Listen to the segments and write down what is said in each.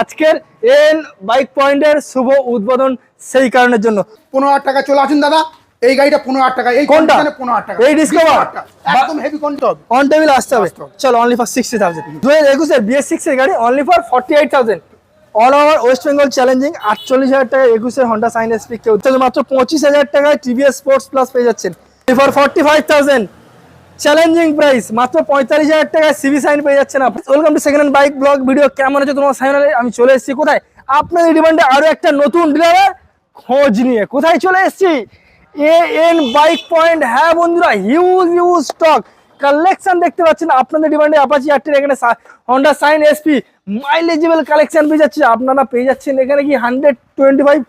আজকের N bike পয়েন্টের শুভ উদ্বোধন সেই কারণের জন্য। পনেরো হাজার টাকা চলে আসুন দাদা। এই গাড়িটা পনেরো হাজার টাকা এই কোনটা? পনেরো হাজার টাকা। এই Discover? একদম হেভি হবে অন টেবিল আসতে হবে। চলো অনলি ফর সিক্সটি থাউজেন্ড দু হাজার একুশের বিএস সিক্স এর গাড়ি only for forty eight thousand all over West Bengal challenging আটচল্লিশ হাজার টাকা একুশের হন্ডা সাইন এসপি কেউ মাত্র পঁচিশ হাজার টাকায় টিভিএস স্পোর্টস প্লাস পেয়ে যাচ্ছেন। For forty five thousand challenging price মাত্র পঁয়তাল্লিশ হাজার টাকায় সিবি সাইন পেয়ে যাচ্ছেন আপনি। Welcome to second bike blog video কেমন আছে তোমার? চ্যানেলে আমি চলে এসেছি। কোথায়? আপনাদের ডিমান্ডে আরও একটা নতুন ডিলারের খোঁজ নিয়ে। কোথায় চলে এসেছি? এ এন বাইক পয়েন্ট হ্যাঁ বন্ধুরা হিউজ হিউজ স্টক কালেকশন দেখতে পাচ্ছেন আপনাদের ডিমান্ডে অ্যাপাচি আটটির এখানে হন্ডা সাইন এসপি মাইলেজেবল কালেকশন পেয়ে যাচ্ছে। আপনারা পেয়ে যাচ্ছেন এখানে কি হান্ড্রেড টোয়েন্টি ফাইভ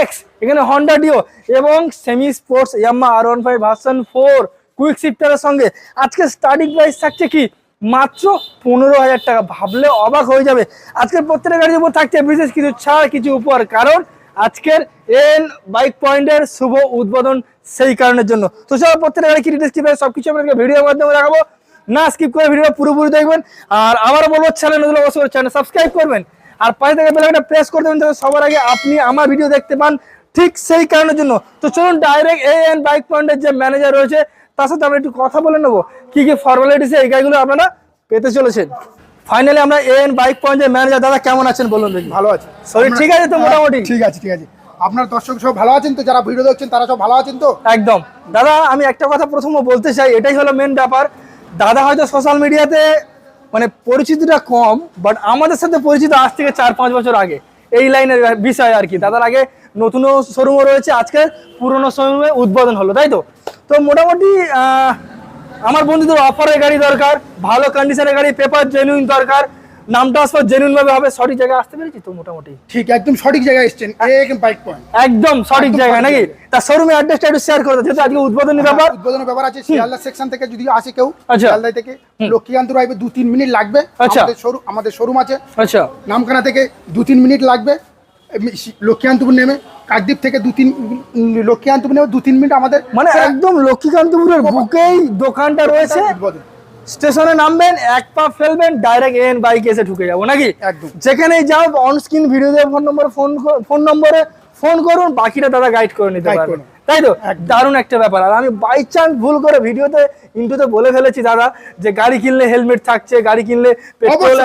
এক্স এখানে হন্ডা ডিও এবং semi sports Yamaha R one five version four quick শিফটারের সঙ্গে। আজকে স্টার্টিং প্রাইস থাকছে কি? মাত্র পনেরো হাজার টাকা। ভাবলে অবাক হয়ে যাবে। আজকের প্রত্যেকটা গাড়ির উপর থাকছে বিশেষ কিছু ছাড়, কিছু উপহার। কারণ আজকের এন বাইক পয়েন্টের শুভ উদ্বোধন সেই কারণের জন্য। তো চলো প্রত্যেকটা গাড়ি কি ডিটেলস কি সব কিছু আপনাকে ভিডিওর মাধ্যমে দেখাবো। না স্কিপ করে ভিডিওটা পুরোপুরি দেখবেন। আর আবারও বলব চ্যানেল অবশ্যই চ্যানেল সাবস্ক্রাইব করবেন। আর পাশে থেকে বেলাটা প্রেস করে দেবেন সবার আগে আপনি আমার ভিডিও দেখতে পান ঠিক সেই কারণের জন্য। তো চলুন ডাইরেক্ট এ এন বাইক পয়েন্টের যে ম্যানেজার রয়েছে তার সাথে আমরা একটু কথা বলে নেব। কি কি ফর্মালিটিস এই গাড়িগুলো আপনারা পেতে চলেছেন? ফাইনালি আমরা এন বাইক পয়েন্টের ম্যানেজার দাদা কেমন আছেন বলুন দেখি। ভালো আছে। শরীর ঠিক আছে তো মোটামুটি? ঠিক আছে ঠিক আছে। আপনার দর্শক সব ভালো আছেন তো? যারা ভিডিও দেখছেন তারা সব ভালো আছেন তো? একদম। দাদা আমি একটা কথা প্রথমে বলতে চাই এটাই হলো মেন ব্যাপার। দাদা হয়তো সোশ্যাল মিডিয়াতে মানে পরিচিতিটা কম বাট আমাদের সাথে পরিচিত আজ থেকে চার পাঁচ বছর আগে। এই লাইনের বিষয় আর কি। দাদার আগে নতুন শোরুমও রয়েছে আজকে পুরনো শোরুমে উদ্বোধন হলো তাই তো? তো মোটামুটি আমার বন্ধুদের অফারের গাড়ি দরকার ভালো কন্ডিশনের গাড়ি পেপার জেনুইন দরকার নাম ট্রান্সফার জেনুইন ভাবে হবে সঠিক জায়গায় আসতে পেরেছি তো মোটামুটি? ঠিক একদম সঠিক জায়গায় এসেছেন এক বাইক পয়েন্ট একদম সঠিক জায়গায় নাকি? তার শোরুমে অ্যাড্রেসটা একটু শেয়ার করে যেহেতু আজকে উদ্বোধনী ব্যাপার। উদ্বোধনের ব্যাপার আছে শিয়ালদা সেকশন থেকে যদি আসে কেউ আচ্ছা। শিয়ালদা থেকে লক্ষ্মীকান্তপুর আসবে দু তিন মিনিট লাগবে। আচ্ছা। আমাদের শোরুম আমাদের শোরুম আছে। আচ্ছা। নামখানা থেকে দু তিন মিনিট লাগবে। লক্ষ্মীকান্তপুর নেমে কাকদ্বীপ থেকে দু তিন লক্ষ্মীকান্তপুর নেমে দু তিন মিনিট আমাদের মানে একদম লক্ষ্মীকান্তপুরের বুকেই দোকানটা রয়েছে। স্টেশনে নামবেন এক পা ফেলবেন ডাইরেক্ট এন বাইক এসে ঢুকে যাব নাকি? একদম। যেখানেই যাও অন স্ক্রিন ভিডিও দিয়ে ফোন নম্বরে ফোন ফোন নম্বরে ফোন করুন বাকিটা দাদা গাইড করে নিতে পারবেন তাই তো? দারুণ একটা ব্যাপার। আর আমি বাই চান্স ভুল করে ভিডিওতে ইন্টুতে বলে ফেলেছি দাদা যে গাড়ি কিনলে হেলমেট থাকছে গাড়ি কিনলে পেট্রোল।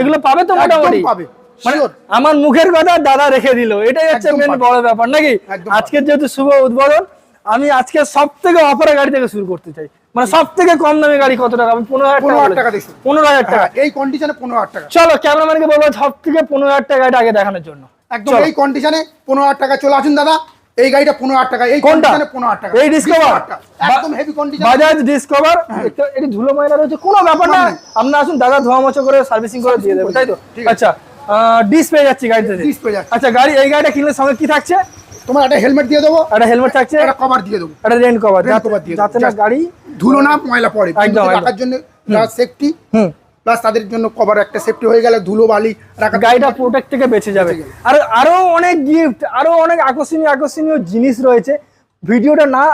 এগুলো পাবে তো মোটামুটি? পাবে, মানে আমার মুখের কথা দাদা রেখে দিল। এটাই হচ্ছে মেন বড় ব্যাপার নাকি? আজকের যেহেতু শুভ উদ্বোধন আমি আজকে সব থেকে অফারের গাড়ি থেকে শুরু করতে চাই। মানে সব থেকে কম দামি গাড়ি কত টাকা? আমি পনেরো হাজার টাকা। পনেরো হাজার টাকা হ্যাঁ, এই কন্ডিশনে পনেরো হাজার টাকা। চলো ক্যামেরাম্যানকে বলব সব থেকে পনেরো হাজার টাকা আগে দেখানোর জন্য। একদম এই কন্ডিশনে পনেরো হাজার টাকা চলে আসুন দাদা। এই গাড়িটা পনেরো হাজার টাকা এই? কন্ডিশনে পনেরো হাজার টাকা। এই ডিসকভার একদম হেভি কন্ডিশন বাজাজ ডিসকভার এটি ধুলো ময়লা রয়েছে কোনো ব্যাপার না। আপনি আসুন দাদা ধোয়া মোছা করে সার্ভিসিং করে দিয়ে দেবেন তাই তো। আচ্ছা ডিস পেয়ে যাচ্ছি গাড়িতে। পেয়ে যাচ্ছি। আচ্ছা গাড়ি এই গাড়িটা কিনলে সঙ্গে কি থাকছে? তোমার একটা হেলমেট দিয়ে দেবো। একটা হেলমেট থাকছে। একটা কভার দিয়ে দেবো। একটা রেন কভার Rain cover দিয়ে যাতে না গাড়ি ধুলো না ময়লা পড়ে। একদম, রাখার জন্য সেফটি হুম। প্লাস তাদের জন্য কভার একটা সেফটি হয়ে গেলে ধুলো বালি রাখার গাড়িটা প্রোটেক্ট থেকে বেঁচে যাবে। আর আরও অনেক গিফট আরও অনেক আকর্ষণীয় আকর্ষণীয় জিনিস রয়েছে। ভিডিওটা না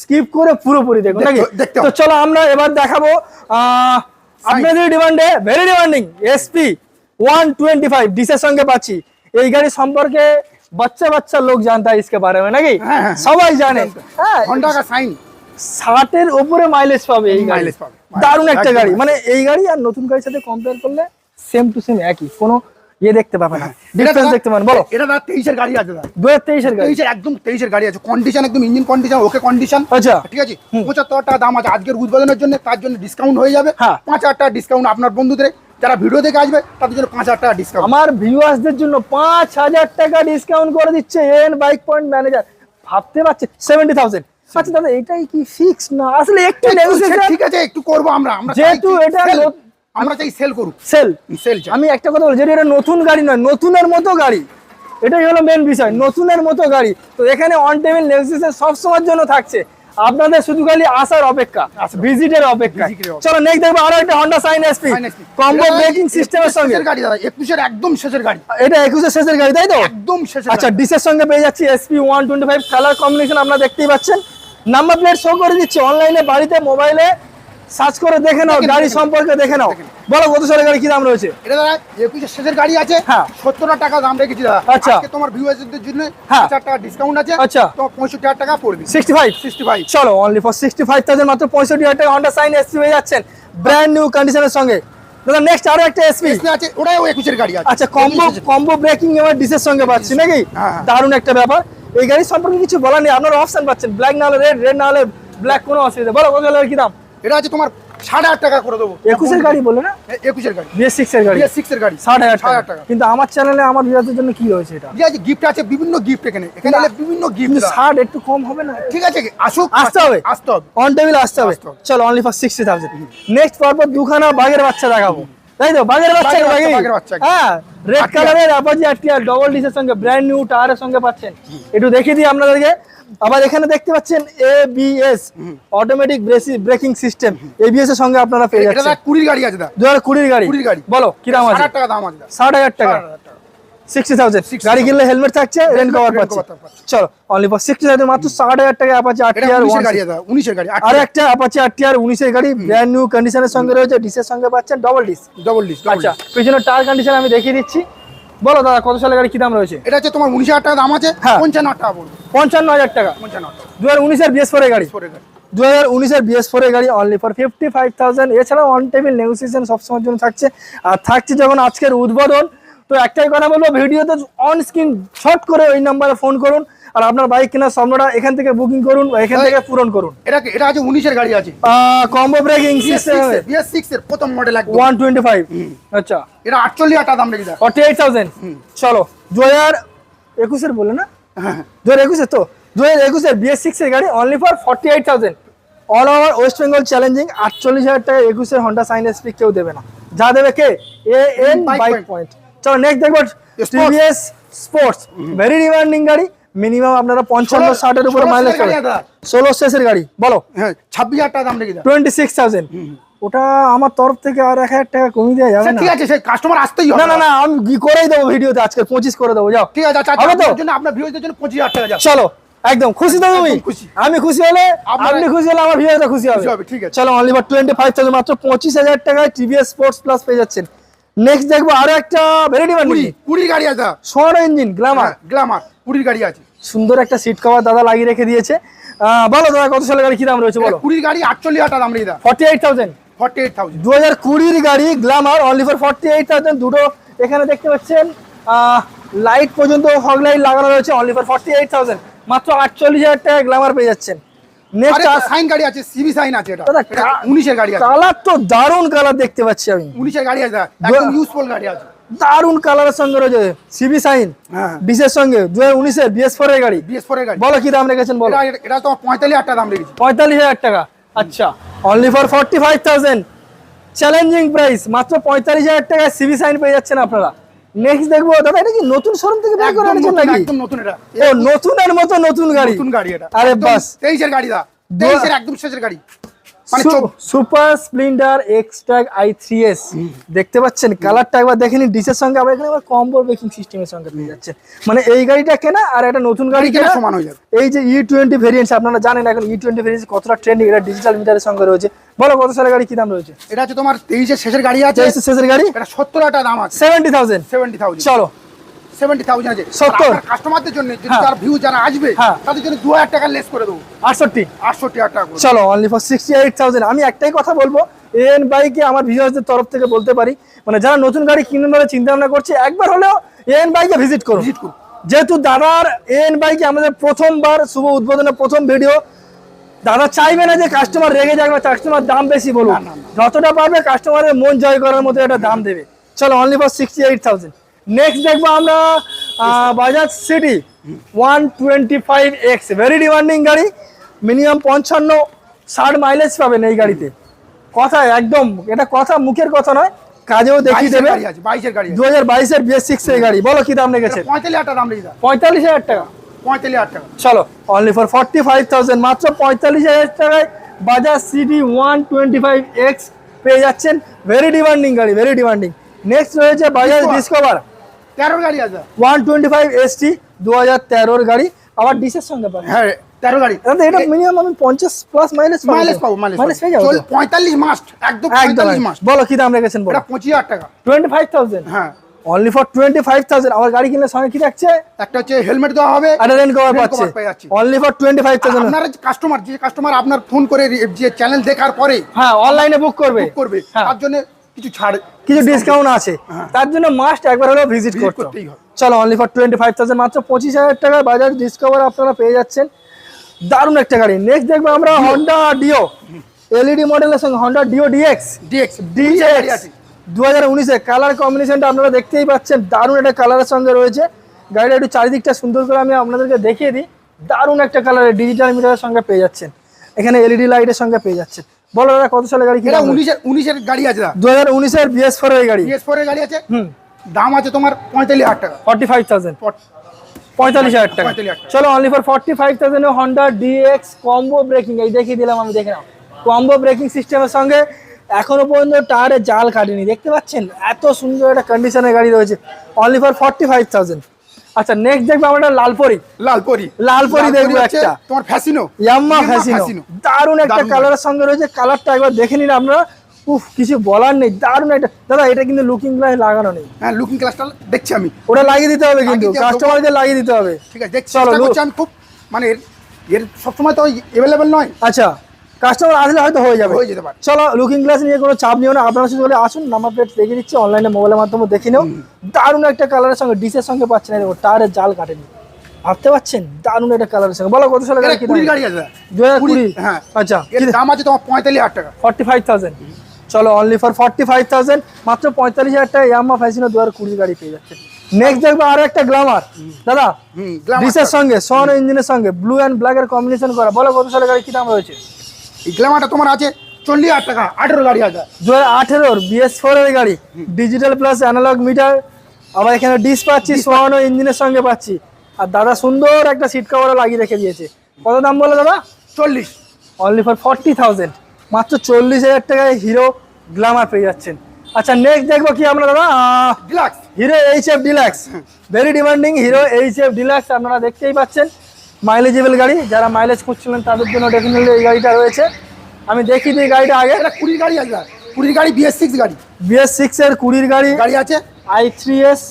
স্কিপ করে পুরোপুরি দেখুন নাকি? তো চলো আমরা এবার দেখাবো আহ, আপনাদের ডিমান্ডে very demanding SP one twenty five ডিসের সঙ্গে পাচ্ছি এই গাড়ি সম্পর্কে বাচ্চা বাচ্চা লোক জানতে হয় इसके बारे में নাকি হ্যাঁ, হ্যাঁ। সবাই জানে হ্যাঁ হন্ডা কা সাইন ষাটের উপরে মাইলেজ পাবে এই গাড়ি Mileage পাবে। দারুণ একটা একদম। গাড়ি মানে এই গাড়ি আর নতুন গাড়ির সাথে কম্পেয়ার করলে সেম টু সেম একই কোনো ইয়ে দেখতে পাবে না ডিফারেন্স দেখতে পাবেন বলো এটা দাদা তেইশের গাড়ি আছে দাদা দু হাজার তেইশের গাড়ি তেইশের একদম তেইশের গাড়ি আছে কন্ডিশন একদম ইঞ্জিন কন্ডিশন ওকে কন্ডিশন আচ্ছা ঠিক আছে পঁচাত্তর টাকা দাম আছে আজকের উদ্বোধনের জন্য তার জন্য ডিসকাউন্ট হয়ে যাবে হ্যাঁ। পাঁচ হাজার টাকা ডিসকাউন্ট আপনার বন্ধুদের যারা ভিডিও দেখে আসবে তাদের জন্য পাঁচ হাজার টাকা ডিসকাউন্ট আমার ভিউয়ার্সদের জন্য পাঁচ হাজার টাকা ডিসকাউন্ট করে দিচ্ছে এন বাইক পয়েন্ট ম্যানেজার ভাবতে পারছে সেভেন্টি থাউজেন্ড আচ্ছা দাদা এটাই কি ফিক্স না? আসলে একটু নেগোসিয়েশন ঠিক আছে একটু করব আমরা। আমরা যেহেতু এটা। আমরা চাই সেল করুক। সেল সেল আমি একটা কথা বলছি এটা নতুন গাড়ি নয় নতুনের মতো গাড়ি। এটাই হলো মেন বিষয় নতুনের মতো গাড়ি। তো এখানে অন টেবিল নেক্সিসের সব সময়ের জন্য থাকছে। আপনাদের শুধু খালি আসার অপেক্ষা ভিজিটের অপেক্ষা। এর অপেক্ষা। চলো নেক্সট দেখব আরও একটা Honda shine SP combo braking সিস্টেমের সঙ্গে। গাড়ি দাদা একুশের একদম শেষের গাড়ি। এটা একুশের শেষের গাড়ি তাই তো? একদম শেষের আচ্ছা ডিসের সঙ্গে পেয়ে যাচ্ছি SP one twenty five colour combination আপনারা দেখতেই পাচ্ছেন। নাম্বার প্লেট শো করে দিচ্ছি অনলাইনে বাড়িতে মোবাইলে সার্চ করে দেখে নাও গাড়ি সম্পর্কে দেখে নাও। বলো কত সালের গাড়ি কি দাম রয়েছে? এটা দাদা একুশের শেষের গাড়ি আছে হ্যাঁ। সত্তর হাজার টাকা দাম রেখেছি দাদা। আচ্ছা। তোমার ভিউয়ারদের জন্য হ্যাঁ। টাকা ডিসকাউন্ট আছে। আচ্ছা। তোমার পঁয়ষট্টি হাজার টাকা পড়বে। সিক্সটি ফাইভ সিক্সটি ফাইভ চলো only for sixty five thousand মাত্র পঁয়ষট্টি হাজার টাকা হন্ডা সাইন এসপি হয়ে যাচ্ছেন। ব্র্যান্ড নিউ কন্ডিশনের সঙ্গে। দাদা নেক্সট আরও একটা এসপি আছে ওটাও একুশের গাড়ি আছে। আচ্ছা কম্বো কম্বো ব্রেকিং এবার ডিসের সঙ্গে পাচ্ছি নাকি? হ্যাঁ। দারুণ একটা ব্যাপার। এই গাড়ি সম্পর্কে কিছু বলার নেই আপনারা অপশন পাচ্ছেন। ব্ল্যাক না হলে রেড রেড না হলে ব্ল্যাক কোনো অসুবিধা বলো কত কি দাম? এটা আছে তোমার সাড়ে আট টাকা করে দেবো। একুশের গাড়ি বলে না? একুশের গাড়ি। বিএস সিক্স এর গাড়ি। বিএস সিক্স এর গাড়ি। ষাট হাজার ষাট টাকা। কিন্তু আমার চ্যানেলে আমার বিরাটের জন্য কি রয়েছে এটা? ঠিক আছে গিফট আছে বিভিন্ন গিফট এখানে। এখানে বিভিন্ন গিফট ষাট একটু কম হবে না? ঠিক আছে আসুক আসতে হবে। আসতে হবে। অন টেবিল আসতে হবে। আসতে হবে। চলো only for sixty thousand next পরপর দুখানা বাঘের বাচ্চা দেখাবো। তাই তো? বাঘের বাচ্চা বাঘের বাচ্চা, বাঘের বাঘের বাচ্চা। হ্যাঁ রেড কালারের আপাজি আটটিয়ার ডবল ডিসের সঙ্গে ব্র্যান্ড নিউ টায়ারের সঙ্গে পাচ্ছেন। একটু দেখিয়ে দিই আপনাদেরকে। আবার এখানে দেখতে পাচ্ছেন ABS automatic braking system ABS এর সঙ্গে আপনারা পেয়ে যাচ্ছেন। গাড়ি আছে দাদা দু হাজার কুড়ির গাড়ি। কুড়ির গাড়ি। বলো কি দাম আছে? দাম আছে। টাকা। সিক্সটি থাউজেন্ড গাড়ি কিনলে হেলমেট থাকছে রেন কভার পাচ্ছে। চলো অনলি ফর সিক্সটি থাউজেন্ড মাত্র ষাট হাজার টাকা অ্যাপাচি আট এটা টিয়ার উনিশের গাড়ি আর একটা অ্যাপাচি আট টিয়ার উনিশের গাড়ি ব্র্যান্ড নিউ কন্ডিশনের সঙ্গে রয়েছে ডিসের সঙ্গে পাচ্ছেন ডবল ডিস ডবল ডিস আচ্ছা পিছনে টায়ার কন্ডিশন আমি দেখিয়ে দিচ্ছি। বলো দাদা কত সালের গাড়ি কি দাম রয়েছে? এটা হচ্ছে তোমার উনিশ হাজার টাকা দাম আছে হ্যাঁ। পঞ্চান্ন টাকা পঞ্চান্ন হাজার টাকা। পঞ্চান্ন দু হাজার উনিশের বিএস ফোরের গাড়ি। দু হাজার উনিশের বিএস ফোরের গাড়ি only for fifty five thousand এছাড়াও অন টেবিল নেগোসিয়েশন সবসময়ের জন্য থাকছে। আর থাকছে যখন আজকের উদ্বোধন তো একটাই কথা বলব ভিডিওতে অন স্ক্রিন শর্ট করে ওই নাম্বারে ফোন করুন আর আপনার বাইক কেনার স্বপ্নটা এখান থেকে বুকিং করুন বা এখান থেকে পূরণ করুন। এটা এটা আছে উনিশের গাড়ি আছে? Combo braking system BS six এর প্রথম মডেল একদম। ওয়ান টোয়েন্টি ফাইভ আচ্ছা। এটা আটচল্লিশ হাজার টাকা দাম রেখে দেয় ফর্টি এইট থাউজেন্ড চলো দু হাজার একুশের বলে না? হ্যাঁ। দু হাজার একুশের তো? দু হাজার একুশের বিএস সিক্সের গাড়ি only for forty eight thousand all over West Bengal challenging আটচল্লিশ হাজার টাকা একুশের হন্ডা সাইন এসপি কেউ দেবে না। যা দেবে কে? এ এন বাইক পয়েন্ট চলো নেক্সট দেখব. টিভিএস স্পোর্টস ভেরি ডিমান্ডিং গাড়ি মিনিমাম আপনারা পঞ্চান্ন ষাটের উপর মাইলেজ দাদা। ষোলো শেষের গাড়ি বলো। হ্যাঁ ছাব্বিশ হাজার টাকা দাম রেখে টোয়েন্টি সিক্স থাউজেন্ড ওটা আমার তরফ থেকে আর এক হাজার টাকা কমিয়ে দেওয়া যাবে ঠিক আছে সেই কাস্টমার আসতেই হবে। না না না আমি কি করেই দেবো ভিডিওতে আজকে? পঁচিশ করে দেবো যাও। ঠিক আছে আচ্ছা হবে তো? আপনার জন্য আপনার ভিউজদের জন্য পঁচিশ হাজার টাকা যাবে চলো একদম খুশি তো তুমি? খুশি। আমি খুশি হলে আপনি খুশি হলে আমার ভিউয়াররা খুশি হবে। ঠিক আছে। চলো only for twenty five thousand মাত্র পঁচিশ হাজার টাকায় টিভিএস স্পোর্টস প্লাস পেয়ে যাচ্ছেন। নেক্সট দেখব আরও একটা ভেরি ডিমান্ড কুড়ির গাড়ি আছে। সোয়ানো ইঞ্জিন গ্ল্যামার হ্যাঁ গ্লামার কুড়ির গাড়ি আছে। সুন্দর একটা সিট কভার দাদা লাগিয়ে রেখে দিয়েছে। বলো দাদা কত সালের গাড়ি কি দাম রয়েছে বলো? কুড়ির গাড়ি আটচল্লিশ হাজার দাম রেখে forty eight thousand forty eight thousand দু হাজার কুড়ির গাড়ি Glamour only for forty eight thousand দুটো এখানে দেখতে পাচ্ছেন লাইট পর্যন্ত ফগ লাইট লাগানো রয়েছে only for forty eight thousand মাত্র আটচল্লিশ হাজার টাকা গ্ল্যামার পেয়ে যাচ্ছেন। নেক্সট সাইন গাড়ি আছে সিবি সাইন আছে এটা। দাদা, এটা কা- উনিশের গাড়ি আছে। কালার তো দারুণ কালার দেখতে পাচ্ছি আমি। উনিশের গাড়ি আছে দাদা, একদম ইউজফুল গাড়ি আছে। দারুণ কালারের সঙ্গে রয়েছে সিবি সাইন হ্যাঁ। ডিসের সঙ্গে দু হাজার উনিশের বিএস ফোর এর গাড়ি। বিএস ফোর এর গাড়ি। বলো কি দাম রেখেছেন বলো। এটা তো পঁয়তাল্লিশ হাজার টাকা দাম রেখেছি। পঁয়তাল্লিশ হাজার টাকা আচ্ছা। Only for forty five thousand challenging price মাত্র পঁয়তাল্লিশ হাজার টাকা সিবি সাইন পেয়ে যাচ্ছেন আপনারা। নেক্সট দেখব দাদা এটা কি নতুন শোরুম থেকে বের করে একদম এনেছেন নতুন, নাকি? একদম নতুন এটা। ও নতুনের মতো নতুন গাড়ি। নতুন গাড়ি এটা। আরে বাস বাস। এর গাড়ি দা তেইশের একদম শেষের গাড়ি। Super Splendor X tag I three S দেখতে পাচ্ছেন? কালারটা একবার দেখে নিন ডিসের সঙ্গে আবার এখানে আবার কম্বো ব্রেকিং সিস্টেমের সঙ্গে পেয়ে যাচ্ছে। মানে এই গাড়িটা কেনা আর একটা নতুন গাড়ি কেনা সমান হয়ে যাবে। এই যে ই টোয়েন্টি ভেরিয়েন্স আপনারা জানেন এখন ই টোয়েন্টি ভেরিয়েন্স কতটা ট্রেন্ডিং এটা ডিজিটাল মিটারের সঙ্গে রয়েছে। বলো কত সালের গাড়ি কি দাম রয়েছে? এটা হচ্ছে তোমার তেইশের শেষের গাড়ি আছে তেইশের শেষের গাড়ি? এটা সত্তর হাজার দাম আছে। সেভেন্টি থাউজেন্ড সেভেন্টি থাউজেন্ড চলো সেভেন্টি থাউজেন্ড আছে। 70 কাস্টমারদের জন্য যদি হ্যাঁ। তার ভিউ যারা আসবে হ্যাঁ। তাদের জন্য দু হাজার টাকা লেস করে দেবো। আটষট্টি। আটষট্টি হাজার টাকা চলো only for sixty eight thousand আমি একটাই কথা বলব এন বাইকে আমার ভিউয়ার্সদের তরফ থেকে বলতে পারি মানে যারা নতুন গাড়ি বলে চিন্তা ভাবনা করছে একবার হলেও এন বাইকে ভিজিট Visit করুন। যেহেতু দাদার এন বাইকে আমাদের প্রথমবার শুভ উদ্বোধনের প্রথম ভিডিও দাদা চাইবে না যে কাস্টমার রেগে যাবে কাস্টমার দাম বেশি বলুন যতটা পারবে কাস্টমারের মন জয় করার মতো একটা দাম দেবে। চলো only for sixty eight thousand next দেখব আমরা Bajaj CT one twenty five X very demanding গাড়ি মিনিমাম পঞ্চান্ন ষাট মাইলেজ পাবেন এই গাড়িতে। কথা একদম এটা কথা মুখের কথা নয় কাজেও দেখিয়ে দেবে। দু হাজার বাইশের বিএস সিক্স এর গাড়ি বলো কি দাম রেখেছে? পঁয়তাল্লিশ হাজার টাকা। পঁয়তাল্লিশ হাজার টাকা। চলো only for forty five thousand মাত্র পঁয়তাল্লিশ হাজার টাকায় Bajaj CT one twenty five X পেয়ে যাচ্ছেন। ভেরি ডিমান্ডিং গাড়ি ভেরি ডিমান্ডিং নেক্সট রয়েছে বাজাজ ডিসকভার তেরোর গাড়ি আছে। One twenty five S T দু হাজার তেরোর গাড়ি। আবার ডিসের সঙ্গে পাবেন। হ্যাঁ তেরো গাড়ি। দাদা এটা মিনিমাম আমি পঞ্চাশ প্লাস মাইলেজ মাইলেজ পাবো মাইলেজ মাইলেজ পেয়ে যাব পঁয়তাল্লিশ মাস্ট একদম পঁয়তাল্লিশ। মাস্ট বলো কি দাম রেখেছেন বলো? এটা পঁচিশ হাজার টাকা। টোয়েন্টি ফাইভ থাউজেন্ড হ্যাঁ। Only for twenty five thousand আমার গাড়ি কিনলে সঙ্গে কি থাকছে? একটা হচ্ছে হেলমেট দেওয়া হবে একটা রেন কভার পাচ্ছে। Only for twenty five thousand আপনার কাস্টমার যে কাস্টমার আপনার ফোন করে যে চ্যানেল দেখার পরে হ্যাঁ অনলাইনে বুক করবে। book করবে। হ্যাঁ। তার জন্য কিছু ছাড় কিছু ডিসকাউন্ট আছে। তার জন্য মাস্ট একবার হলেও ভিজিট করতে হবে। চলো only for twenty five thousand মাত্র পঁচিশ হাজার টাকার বাজার ডিসকভার আপনারা পেয়ে যাচ্ছেন। দারুণ একটা গাড়ি। নেক্সট দেখব আমরা হন্ডা ডিও এলইডি মডেলের সঙ্গে Honda Dio DX DX DX দু হাজার উনিশে কালার কম্বিনেশনটা আপনারা দেখতেই পাচ্ছেন। দারুণ একটা কালারের সঙ্গে রয়েছে। গাড়িটা একটু চারিদিকটা সুন্দর করে আমি আপনাদেরকে দেখিয়ে দিই। দারুণ একটা কালারের ডিজিটাল মিটারের সঙ্গে পেয়ে যাচ্ছেন। এখানে এলইডি লাইটের সঙ্গে পেয়ে যাচ্ছেন। বলো দাদা কত সালে গাড়ি এটা উনিশের উনিশের গাড়ি আছে দু হাজার উনিশের বিএস ফোর গাড়ি। বিএস ফোরের গাড়ি আছে? হুম। দাম আছে তোমার পঁয়তাল্লিশ হাজার টাকা। ফর্টি ফাইভ থাউজেন্ড পঁয়তাল্লিশ হাজার টাকা। 45,000 টাকা। চলো only for forty five thousand Honda DX combo braking এই দেখিয়ে দিলাম আমি দেখে নাও। কম্বো ব্রেকিং সিস্টেমের সঙ্গে এখনও পর্যন্ত টায়ারে জাল কাটেনি। দেখতে পাচ্ছেন? এত সুন্দর একটা কন্ডিশনের গাড়ি রয়েছে। Only for forty five thousand আচ্ছা নেক্সট দেখব আমরা লালপরি। লালপরি। লালপরি দেখব একটা। তোমার ফ্যাসিনো ইয়াম্মা ফ্যাসিনো দারুণ একটা কালারের সঙ্গে রয়েছে। কালারটা একবার দেখে নিন আপনারা উফ কিছু বলার নেই। দারুণ একটা দাদা এটা কিন্তু লুকিং গ্লাস লাগানো নেই। হ্যাঁ লুকিং ক্লাসটা দেখছি আমি। ওটা লাগিয়ে দিতে হবে কিন্তু। কাস্টমারদের লাগিয়ে দিতে হবে। ঠিক আছে দেখছি। আমি খুব মানে এর এর সবসময় তো অ্যাভেলেবেল নয়। আচ্ছা। কাস্টমার আসলে হয়তো হয়ে যাবে। হয়ে যেতে পারে। চলো লুকিং গ্লাস নিয়ে কোনো চাপ নিও না। আপনারা শুধু বলে আসুন নাম্বার প্লেট দেখে দিচ্ছি অনলাইনে মোবাইলের মাধ্যমে দেখে নিও। দারুণ একটা কালারের সঙ্গে ডিসের সঙ্গে পাচ্ছেন দেখো টায়ারের জাল কাটেনি। ভাবতে পারছেন? দারুণ একটা কালারের সঙ্গে। বলো কত সালে গাড়ি কি কুড়ির গাড়ি আছে দু হাজার কুড়ি। হ্যাঁ। আচ্ছা এর দাম আছে তোমার পঁয়তাল্লিশ হাজার টাকা। ফর্টি ফাইভ থাউজেন্ড চলো only for forty five thousand মাত্র পঁয়তাল্লিশ হাজার টাকা ইয়ামা ফ্যাসিনো দু হাজার কুড়ি গাড়ি পেয়ে যাচ্ছে। নেক্সট দেখব আরও একটা গ্লামার দাদা ডিসের সঙ্গে সন ইঞ্জিনের সঙ্গে ব্লু অ্যান্ড ব্ল্যাক এর কম্বিনেশন করা। বলো কত সালে গাড়ি কি দাম রয়েছে? এই গ্ল্যামারটা তোমার আছে চল্লিশ হাজার টাকা আঠেরো গাড়ি আছে। দু হাজার আঠেরোর বিএস ফোর এর গাড়ি ডিজিটাল প্লাস অ্যানালগ মিটার আবার এখানে ডিস পাচ্ছি সোয়ান ইঞ্জিনের সঙ্গে পাচ্ছি। আর দাদা সুন্দর একটা সিট কভারও লাগিয়ে রেখে দিয়েছে। কত দাম বলে দাদা? চল্লিশ। অনলি ফর ফর্টি থাউজেন্ড মাত্র চল্লিশ হাজার টাকায় হিরো গ্লামার পেয়ে যাচ্ছেন। আচ্ছা নেক্সট দেখব কি আমরা দাদা? Deluxe Hero H F Deluxe very demanding Hero H F Deluxe আপনারা দেখতেই পাচ্ছেন। মাইলেজেবল গাড়ি যারা মাইলেজ খুঁজছিলেন তাদের জন্য ডেফিনেটলি এই গাড়িটা রয়েছে। আমি দেখি দিই গাড়িটা আগে। এটা কুড়ির গাড়ি আছে কুড়ির গাড়ি বিএস সিক্স গাড়ি। বিএস সিক্স এর কুড়ির গাড়ি। গাড়ি আছে? আই থ্রি এস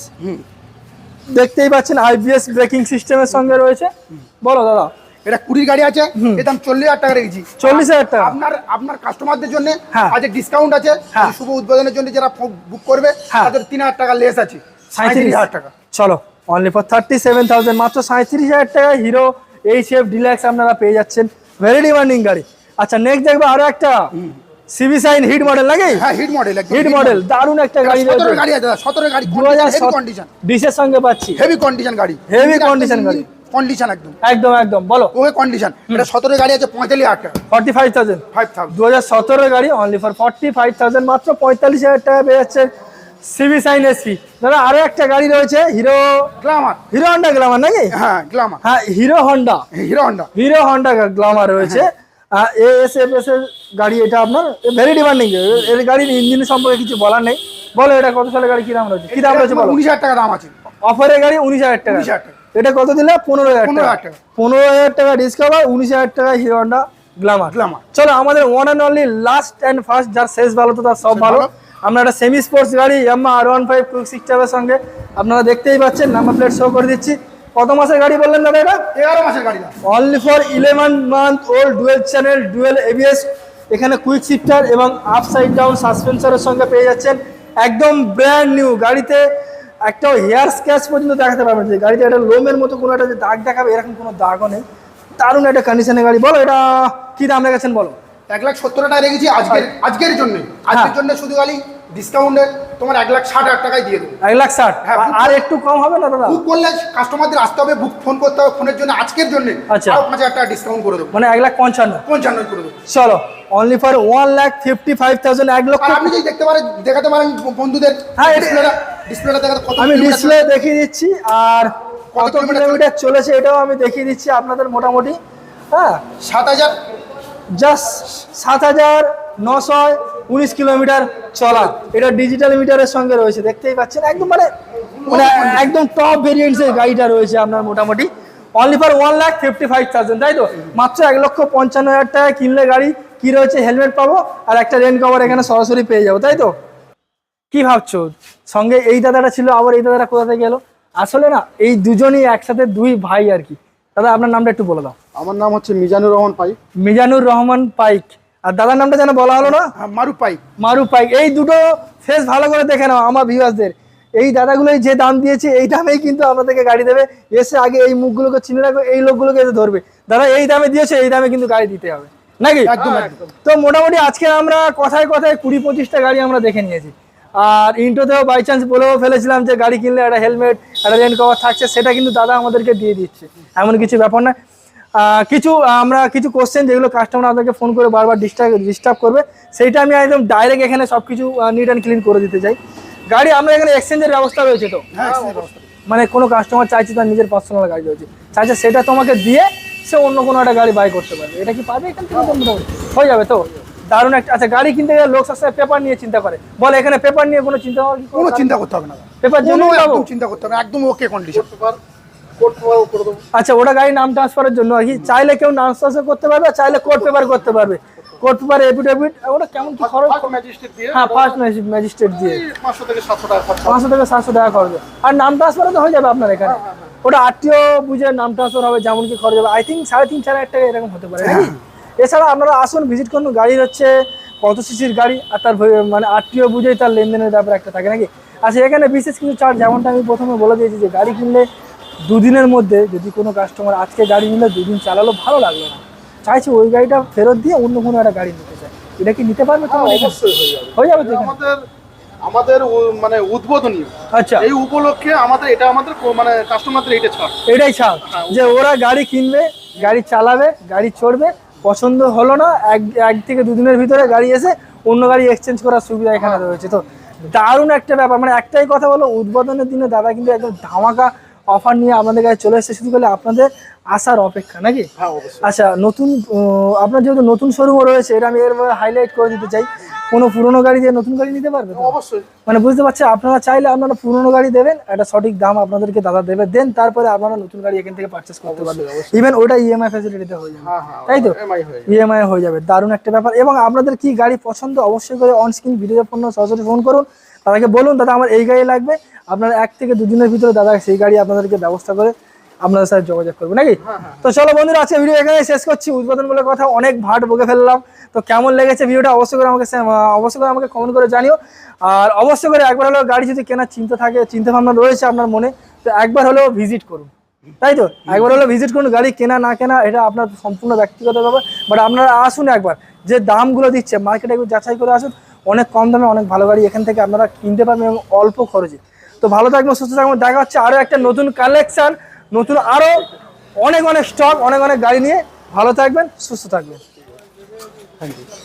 দেখতেই পাচ্ছেন আইবিএস ব্রেকিং সিস্টেমের সঙ্গে রয়েছে। বলো দাদা। এটা কুড়ির গাড়ি আছে। এর দাম চল্লিশ হাজার টাকা রেখেছি। চল্লিশ হাজার টাকা। আপনার আপনার কাস্টমারদের জন্য হ্যাঁ। আজ ডিসকাউন্ট আছে। হ্যাঁ। শুভ উদ্বোধনের জন্য যারা বুক করবে হ্যাঁ। তাদের তিন হাজার টাকা লেস আছে। সাঁত্রিশ হাজার টাকা। চলো only for thirty seven thousand মাত্র সাঁত্রিশ হাজার টাকা হিরো এইচ এফ ডিলাক্স আপনারা পেয়ে যাচ্ছেন। ভেরি ডিমান্ডিং গাড়ি। আচ্ছা নেক্সট দেখব আরও একটা সিবি সাইন হিট মডেল নাকি? হ্যাঁ হিট মডেল হিট মডেল দারুণ একটা গাড়ি আছে সতেরো গাড়ি দু হাজার হেভি কন্ডিশন ডিসের সঙ্গে পাচ্ছি। হেভি কন্ডিশন গাড়ি। Heavy condition গাড়ি। কন্ডিশন একদম। একদম একদম বলো। ওকে কন্ডিশন এটা সতেরো গাড়ি আছে পঁয়তাল্লিশ হাজার টাকা। Forty five thousand five thousand দু হাজার সতেরো গাড়ি only for forty five thousand মাত্র পঁয়তাল্লিশ হাজার টাকা পেয়ে যাচ্ছে। CB shine SP. দাদা আরও একটা গাড়ি রয়েছে Hero Glamour. Hero Honda Glamour নাকি? হ্যাঁ গ্লামার। হ্যাঁ Hero Honda. Hero Honda. Hero Honda Glamour রয়েছে। এএসএফএস এর গাড়ি এটা আপনার? ভেরি ডিমান্ডিং এর গাড়ির ইঞ্জিন সম্পর্কে কিছু বলার নেই। বলো এটা কত সালের গাড়ি কি দাম রয়েছে? কি দাম রয়েছে বলো? উনিশ হাজার টাকা দাম আছে। অফারের গাড়ি উনিশ হাজার টাকা। 19,000 টাকা। এটা কত দিলে? পনেরো হাজার 15,000 টাকা। পনেরো হাজার টাকা ডিসকাউন্ট উনিশ হাজার টাকা হিরো হন্ডা গ্লামার। Glamour। চলো আমাদের one and only last and first যার শেষ ভালো তো তার সব ভালো। আমরা একটা সেমি স্পোর্টস গাড়ি Yamaha R one five quick six সঙ্গে। আপনারা দেখতেই পাচ্ছেন নাম্বার প্লেট শো করে দিচ্ছি। কত মাসের গাড়ি বললেন দাদা এটা? এগারো মাসের গাড়ি only for eleven month old dual channel dual ABS এখানে কুইক শিফটার এবং আপ সাইড ডাউন সাসপেন্সারের সঙ্গে পেয়ে যাচ্ছেন। একদম ব্র্যান্ড নিউ গাড়িতে একটা হেয়ার স্ক্যাচ পর্যন্ত দেখাতে পারবেন যে গাড়িতে একটা লোমের মতো কোনো একটা যে দাগ দেখাবে এরকম কোনো দাগও নেই। দারুণ একটা কন্ডিশনের গাড়ি। বলো এটা কী দাম রেখেছেন বলো? এক লাখ সত্তর টাকা রেখেছি আজকের আজকের জন্য আজকের হ্যাঁ। জন্য শুধু খালি ডিসকাউন্টে তোমার এক লাখ ষাট হাজার টাকায় দিয়ে দেবো। এক লাখ ষাট? হ্যাঁ, আর- একটু কম হবে না দাদা? বুক করলে কাস্টমারদের আসতে হবে বুক ফোন করতে হবে ফোনের জন্য আজকের জন্য আচ্ছা। পাঁচ হাজার টাকা ডিসকাউন্ট করে দেবো। মানে এক লাখ পঞ্চান্ন। পঞ্চান্ন করে দেবো। চলো only for one lakh fifty five thousand এক লক্ষ আপনি যদি দেখতে পারেন দেখাতে পারেন বন্ধুদের হ্যাঁ, ডিসপ্লেটা ডিসপ্লেটা দেখাতে কত আমি ডিসপ্লে দেখিয়ে দিচ্ছি আর কত কিলোমিটার চলেছে এটাও আমি দেখিয়ে দিচ্ছি আপনাদের মোটামুটি। হ্যাঁ। সাত হাজার জাস্ট সাত হাজার নশো উনিশ কিলোমিটার চলা। এটা ডিজিটাল মিটারের সঙ্গে রয়েছে দেখতেই পাচ্ছেন। একদম মানে মানে একদম টপ ভেরিয়েন্টসের গাড়িটা রয়েছে আপনার মোটামুটি। Only for one lakh fifty five thousand তাই তো? মাত্র এক লক্ষ পঞ্চান্ন হাজার টাকা কিনলে গাড়ি কি রয়েছে হেলমেট পাবো আর একটা রেন কভার এখানে সরাসরি পেয়ে যাব তাই তো? কি ভাবছ? সঙ্গে এই দাদাটা ছিল আবার এই দাদাটা কোথা থেকে গেল আসলে না এই দুজনই একসাথে দুই ভাই আর কি। দাদা আপনার নামটা একটু বলে দাও। আমার নাম হচ্ছে মিজানুর রহমান পাইক। মিজানুর রহমান পাইক। আর দাদার নামটা যেন বলা হলো না? মারু পাই মারু পাইক এই দুটো ফেস ভালো করে দেখে নাও আমার ভিউয়ার্সদের এই দাদাগুলোই যে দাম দিয়েছে এই দামেই কিন্তু আপনাদেরকে গাড়ি দেবে। এসে আগে এই মুখগুলোকে চিনে রাখবে এই লোকগুলোকে এসে ধরবে। দাদা এই দামে দিয়েছে এই দামে কিন্তু গাড়ি দিতে হবে। নাকি? তো মোটামুটি আজকে আমরা কথায় কথায় কুড়ি পঁচিশটা গাড়ি আমরা দেখে নিয়েছি। আর ইন্টোতেও বাই চান্স বলেও ফেলেছিলাম যে গাড়ি কিনলে একটা হেলমেট একটা রেন কভার থাকছে সেটা কিন্তু দাদা আমাদেরকে দিয়ে দিচ্ছে। এমন কিছু ব্যাপার না। কিছু আমরা কিছু কোশ্চেন যেগুলো কাস্টমার আপনাকে ফোন করে বারবার ডিস্টার্ব ডিস্টার্ব করবে সেইটা আমি একদম ডাইরেক্ট এখানে সব কিছু নিট অ্যান্ড ক্লিন করে দিতে চাই। গাড়ি আমরা এখানে এক্সচেঞ্জের ব্যবস্থা রয়েছে তো? হ্যাঁ। মানে কোনো কাস্টমার চাইছে তার নিজের পার্সোনাল গাড়ি রয়েছে। চাইছে সেটা তোমাকে দিয়ে সে অন্য কোনো একটা গাড়ি বাই করতে পারবে। এটা কি পাবে এখান থেকে হয়ে যাবে তো? দারুণ একটা আচ্ছা গাড়ি কিনতে গেলে লোক সবসময় পেপার নিয়ে চিন্তা করে। বলে এখানে পেপার নিয়ে কোনো চিন্তা কোনো চিন্তা করতে হবে না। পেপার চিন্তা করতে হবে না, একদম ওকে কন্ডিশন আচ্ছা ওটা গাড়ি নাম ট্রান্সফারের জন্য আর কি। চাইলে কেউ নাম ট্রান্সফার করতে পারবে চাইলে কোর্ট পেপার করতে পারবে। কোর্ট পেপার এফিডেভিট ওটা কেমন কি খরচ? ম্যাজিস্ট্রেট দিয়ে? হ্যাঁ ফার্স্ট ম্যাজিস্ট্রেট দিয়ে। পাঁচশো থেকে সাতশো টাকা পাঁচশো থেকে সাতশো টাকা খরচ। আর নাম ট্রান্সফারও তো হয়ে যাবে আপনার এখানে। ওটা আরটিও বুঝে নাম ট্রান্সফার হবে যেমন কি খরচ হবে। আই থিঙ্ক সাড়ে তিন চার হাজার টাকা এরকম হতে পারে এছাড়া আপনারা আসুন ভিজিট করুন গাড়ির হচ্ছে কত সিসির গাড়ি আর তার মানে আরটিও বুঝেই তার লেনদেনের ব্যাপার একটা থাকে নাকি? আচ্ছা এখানে বিশেষ কিছু চার্জ যেমনটা আমি প্রথমে বলে দিয়েছি যে গাড়ি কিনলে দুদিনের মধ্যে যদি কোনো কাস্টমার আজকে গাড়ি নিলে দুদিন চালালো ভালো লাগল না। চাইছে ওই গাড়িটা ফেরত দিয়ে অন্য কোনো একটা গাড়ি নিতে চায়। এটা কি নিতে পারবে অবশ্যই হয়ে যাবে। হয়ে যাবে আমাদের আমাদের মানে উদ্বোধনী। আচ্ছা। এই উপলক্ষে আমাদের এটা আমাদের মানে কাস্টমারদের এটা ছাড়। এটাই ছাড় যে ওরা গাড়ি কিনবে গাড়ি চালাবে গাড়ি চড়বে পছন্দ হলো না এক এক থেকে দুদিনের ভিতরে গাড়ি এসে অন্য গাড়ি এক্সচেঞ্জ করার সুবিধা এখানে রয়েছে। তো দারুণ একটা ব্যাপার। মানে একটাই কথা হলো উদ্বোধনের দিনে দাদা কিন্তু একদম ধামাকা অফার নিয়ে আপনাদের কাছে চলে এসেছে শুধু করে আপনাদের আসার অপেক্ষা নাকি? হ্যাঁ আচ্ছা নতুন আপনার যেহেতু নতুন শোরুমও রয়েছে এটা আমি এর হাইলাইট করে দিতে চাই। কোনো পুরোনো গাড়ি দিয়ে নতুন গাড়ি নিতে পারবে অবশ্যই। মানে বুঝতে পারছি আপনারা চাইলে আপনারা পুরোনো গাড়ি দেবেন একটা সঠিক দাম আপনাদেরকে দাদা দেবে দেন তারপরে আপনারা নতুন গাড়ি এখান থেকে পারচেস করতে পারবেন। ইভেন ওটা ইএমআই ফ্যাসিলিটিতে হয়ে যাবে। হ্যাঁ হ্যাঁ তাই তো। ইএমআই হয়ে যাবে। দারুণ একটা ব্যাপার। এবং আপনাদের কি গাড়ি পছন্দ অবশ্যই করে অনস্ক্রিন ভিডিও ফোন সরাসরি ফোন করুন। তাদেরকে বলুন দাদা আমার এই গাড়ি লাগবে। আপনারা এক থেকে দুদিনের ভিতরে দাদা সেই গাড়ি আপনাদেরকে ব্যবস্থা করে আপনাদের সাথে যোগাযোগ করবে নাকি? তো চলো বন্ধুরা আজকে ভিডিও এখানে শেষ করছি। উদ্বোধন বলে কথা অনেক ভাট বকে ফেললাম। তো কেমন লেগেছে ভিডিওটা? অবশ্যই করে আমাকে অবশ্যই করে আমাকে কমেন্ট করে জানিও। আর অবশ্যই করে একবার হলেও গাড়ি যদি কেনার চিন্তা থাকে চিন্তা ভাবনা রয়েছে আপনার মনে তো একবার হলেও ভিজিট করুন। তাই তো? একবার হলেও ভিজিট করুন গাড়ি কেনা না কেনা এটা আপনার সম্পূর্ণ ব্যক্তিগত ব্যাপার। বাট আপনারা আসুন একবার যে দামগুলো দিচ্ছে মার্কেটে একটু যাচাই করে আসুন। অনেক কম দামে অনেক ভালো গাড়ি এখান থেকে আপনারা কিনতে পারবেন এবং অল্প খরচে। তো ভালো থাকবেন, সুস্থ থাকবেন। দেখা হচ্ছে আরও একটা নতুন কালেকশন নতুন আরও অনেক অনেক স্টক অনেক অনেক গাড়ি নিয়ে। ভালো থাকবেন, সুস্থ থাকবেন। Thank you